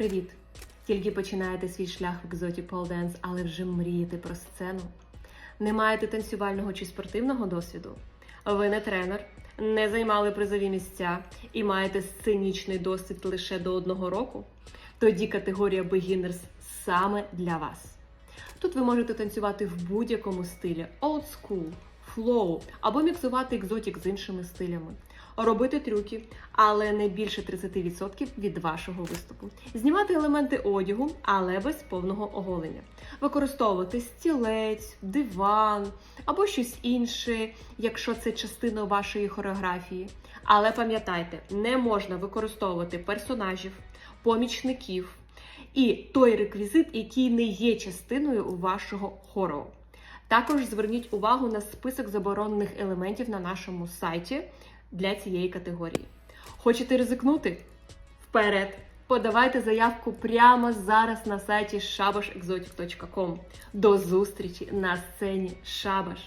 Привіт! Тільки починаєте свій шлях в екзоті Dance, але вже мрієте про сцену. Не маєте танцювального чи спортивного досвіду? Ви не тренер, не займали призові місця і маєте сценічний досвід лише до одного року? Тоді категорія Beginners саме для вас. Тут ви можете танцювати в будь-якому стилі old school, flow або міксувати екзотік з іншими стилями. Робити трюки, але не більше 30% від вашого виступу. Знімати елементи одягу, але без повного оголення. Використовувати стілець, диван або щось інше, якщо це частина вашої хореографії. Але пам'ятайте, не можна використовувати персонажів, помічників і той реквізит, який не є частиною вашого хору. Також зверніть увагу на список заборонених елементів на нашому сайті для цієї категорії. Хочете ризикнути? Вперед! Подавайте заявку прямо зараз на сайті shabashexotic.com. До зустрічі на сцені Шабаш!